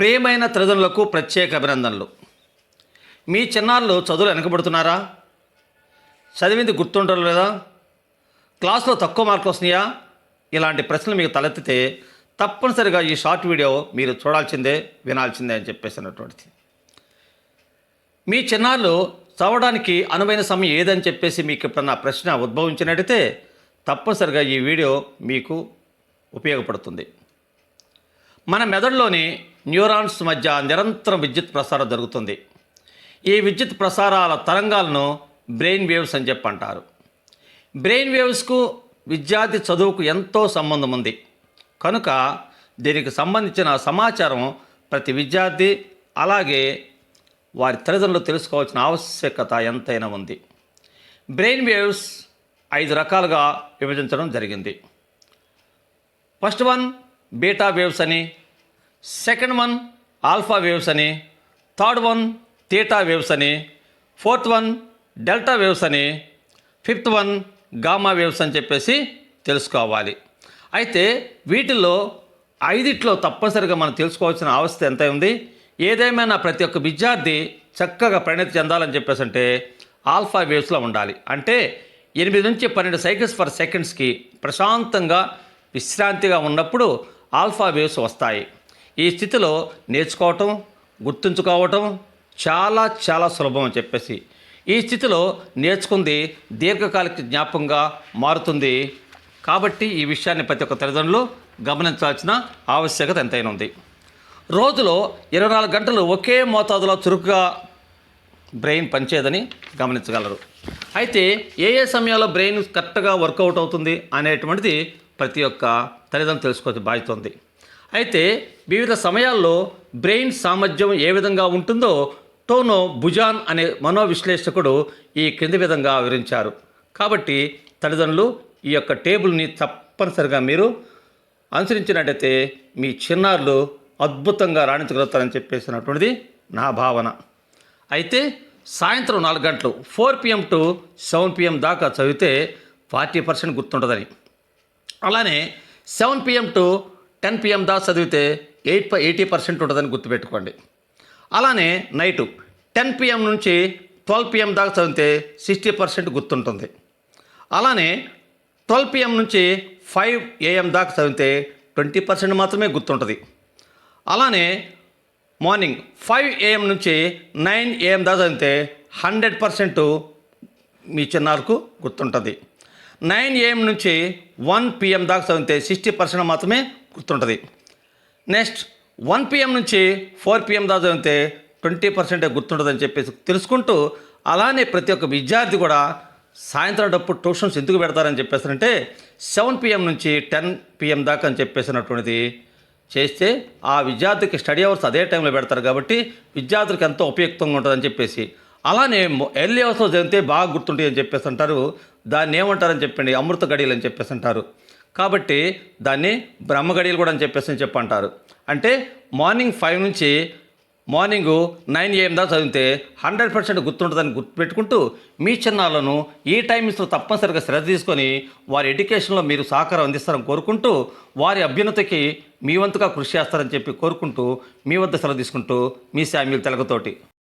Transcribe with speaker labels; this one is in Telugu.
Speaker 1: ప్రియమైన తల్లిదండ్రులకు ప్రత్యేక అభినందనలు. మీ చిన్నారులు చదువులు వెనకబడుతున్నారా? చదివింది గుర్తుండడం లేదా? క్లాస్లో తక్కువ మార్కులు వస్తున్నాయా? ఇలాంటి ప్రశ్నలు మీకు తలెత్తితే తప్పనిసరిగా ఈ షార్ట్ వీడియో మీరు చూడాల్సిందే వినాల్సిందే అని చెప్పేసినటువంటిది మీ చిన్నారులు చదవడానికి అనువైన సమయం ఏదని చెప్పేసి మీకు ఎప్పుడన్నా ప్రశ్న ఉద్భవించినట్టయితే తప్పనిసరిగా ఈ వీడియో మీకు ఉపయోగపడుతుంది. మన మెదడులోని న్యూరాన్స్ మధ్య నిరంతరం విద్యుత్ ప్రసారం జరుగుతుంది. ఈ విద్యుత్ ప్రసారాల తరంగాలను బ్రెయిన్ వేవ్స్ అని చెప్పి అంటారు బ్రెయిన్ వేవ్స్కు విద్యార్థి చదువుకు ఎంతో సంబంధం ఉంది. కనుక దీనికి సంబంధించిన సమాచారం ప్రతి విద్యార్థి అలాగే వారి తల్లిదండ్రులు తెలుసుకోవాల్సిన ఆవశ్యకత ఎంతైనా ఉంది. బ్రెయిన్ వేవ్స్ ఐదు రకాలుగా విభజించడం జరిగింది. ఫస్ట్ వన్ బీటా వేవ్స్ అని సెకండ్ వన్ ఆల్ఫా వేవ్స్ అని థర్డ్ వన్ థీటా వేవ్స్ అని ఫోర్త్ వన్ డెల్టా వేవ్స్ అని ఫిఫ్త్ వన్ గామా వేవ్స్ అని చెప్పేసి తెలుసుకోవాలి. అయితే వీటిల్లో ఐదిట్లో తప్పనిసరిగా మనం తెలుసుకోవాల్సిన అవస్థ ఎంత ఉంది? ఏదేమైనా ప్రతి ఒక్క విద్యార్థి చక్కగా పరిణతి చెందాలని చెప్పేసి అంటే ఆల్ఫా వేవ్స్లో ఉండాలి. అంటే ఎనిమిది నుంచి పన్నెండు సైకిల్స్ పర్ సెకండ్స్కి ప్రశాంతంగా విశ్రాంతిగా ఉన్నప్పుడు ఆల్ఫా వేవ్స్ వస్తాయి. ఈ స్థితిలో నేర్చుకోవటం గుర్తుంచుకోవటం చాలా చాలా సులభం అని చెప్పేసి ఈ స్థితిలో నేర్చుకుంది దీర్ఘకాలిక జ్ఞాపకంగా మారుతుంది. కాబట్టి ఈ విషయాన్ని ప్రతి ఒక్క తల్లిదండ్రులు గమనించాల్సిన ఆవశ్యకత ఎంతైనా ఉంది. రోజులో ఇరవై నాలుగు గంటలు ఒకే మోతాదులో చురుకుగా బ్రెయిన్ పనిచేయదని గమనించగలరు. అయితే ఏ ఏ సమయాల్లో బ్రెయిన్ కరెక్ట్గా వర్కౌట్ అవుతుంది అనేటువంటిది ప్రతి ఒక్క తల్లిదండ్రులు తెలుసుకోవాల్సిన బాధ్యత ఉంది. అయితే వివిధ సమయాల్లో బ్రెయిన్ సామర్థ్యం ఏ విధంగా ఉంటుందో టోనో భుజాన్ అనే మనోవిశ్లేషకుడు ఈ క్రింది విధంగా వివరించారు. కాబట్టి తల్లిదండ్రులు ఈ యొక్క టేబుల్ని తప్పనిసరిగా మీరు అనుసరించినట్టయితే మీ చిన్నారులు అద్భుతంగా రాణించగలుగుతారని చెప్పేసినటువంటిది నా భావన. అయితే సాయంత్రం నాలుగు గంటలు four PM to seven PM దాకా చదివితే ఫార్టీ పర్సెంట్ గుర్తుంటుందని. అలానే seven PM to ten PM దాకా చదివితే ఎయిట్ ఎయిటీ పర్సెంట్ ఉంటుందని గుర్తుపెట్టుకోండి. అలానే నైటు టెన్ పిఎం నుంచి ట్వెల్వ్ పిఎం దాకా చదివితే సిక్స్టీ పర్సెంట్ గుర్తుంటుంది. అలానే ట్వెల్వ్ పిఎం నుంచి ఫైవ్ ఏఎం దాకా చదివితే ట్వంటీ పర్సెంట్ మాత్రమే గుర్తుంటుంది. అలానే మార్నింగ్ ఫైవ్ ఏఎం నుంచి నైన్ ఏఎం దాకా చదివితే హండ్రెడ్ పర్సెంట్ మీ చిన్నారుకు గుర్తుంటుంది. నైన్ ఏఎం నుంచి వన్ పిఎం దాకా చదివితే సిక్స్టీ పర్సెంట్ మాత్రమే గుర్తుంటుంది. నెక్స్ట్ వన్ పిఎం నుంచి ఫోర్ పిఎం దాకా చదివితే ట్వంటీ పర్సెంటే గుర్తుంటుందని చెప్పేసి తెలుసుకుంటూ అలానే ప్రతి ఒక్క విద్యార్థి కూడా సాయంత్రం డప్పు ట్యూషన్స్ ఎందుకు పెడతారని చెప్పేసారంటే సెవెన్ పిఎం నుంచి టెన్ పిఎం దాకా అని చెప్పేసినటువంటిది చేస్తే ఆ విద్యార్థికి స్టడీ అవర్స్ అదే టైంలో పెడతారు కాబట్టి విద్యార్థులకు ఎంతో ఉపయుక్తంగా ఉంటుందని చెప్పేసి. అలానే ఎర్లీ అవర్స్లో చదివితే బాగా గుర్తుంటాయి అని చెప్పేసి అంటారు. దాన్ని ఏమంటారని చెప్పండి? అమృత గడియలు అని చెప్పేసి అంటారు. కాబట్టి దాన్ని బ్రహ్మ గడియలు కూడా అని చెప్పేసి అని అంటే మార్నింగ్ ఫైవ్ నుంచి మార్నింగ్ నైన్ ఏఎం దాకా చదివితే హండ్రెడ్ పర్సెంట్ గుర్తుంటుందని గుర్తుపెట్టుకుంటూ మీ చిన్నాలను ఈ టైమ్స్లో తప్పనిసరిగా శ్రద్ధ తీసుకొని వారి ఎడ్యుకేషన్లో మీరు సహకారం అందిస్తారని కోరుకుంటూ వారి అభ్యున్నతికి మీ వంతుగా కృషి చేస్తారని చెప్పి కోరుకుంటూ మీ వద్ద సెలవు తీసుకుంటూ మీ శామ్యుల్ తెలగతోటి.